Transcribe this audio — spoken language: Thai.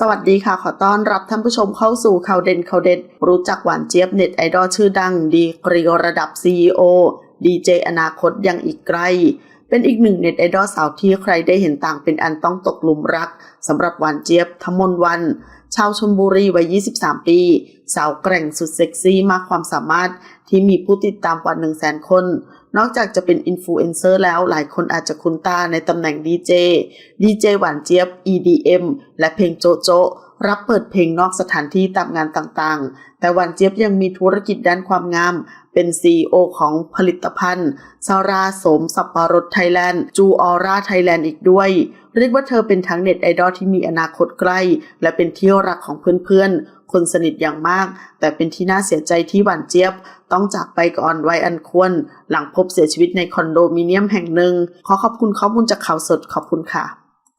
สวัสดีค่ะ ขอต้อนรับท่านผู้ชมเข้าสู่ข่าวเด่นข่าวเด็ด รู้จักหวานเจี๊ยบเน็ตไอดอลชื่อดัง ดีกรีระดับ CEO ดีเจอนาคตยังอีกไกล เป็นอีกหนึ่งเน็ตไอดอลสาวที่ใครได้เห็นต่างเป็นอันต้องตกหลุมรักสำหรับหวานเจี๊ยบทมนวัน ชาวชนบุรีวัย 23 ปี สาวแกร่งสุดเซ็กซี่มากความสามารถ ที่มีผู้ติดตามกว่า 1 0 0 0 0แสนคน นอกจากจะเป็นอินฟลูเอนเซอร์แล้วหลายคนอาจจะคุ้นตาในตำแหน่งดีเจดีเจหวานเจี๊ยบ EDM และเพลงโจโจรับเปิดเพลงนอกสถานที่ตามงานต่างๆ แต่หวานเจี๊ยบยังมีธุรกิจด้านความงาม เป็น CEO ของผลิตภัณฑ์ซาราสมสับปะรดไทยแลนด์ จูออร่าไทยแลนด์อีกด้วย เรียกว่าเธอเป็นทั้งเน็ตไอดอลที่มีอนาคตใกล้ และเป็นที่รักของเพื่อนๆ คนสนิทอย่างมาก แต่เป็นที่น่าเสียใจที่หวานเจี๊ยบ ต้องจากไปก่อนวัยอันควร หลังพบเสียชีวิตในคอนโดมิเนียมแห่งหนึ่ง ขอขอบคุณข้อมูลจากข่าวสดขอบคุณค่ะ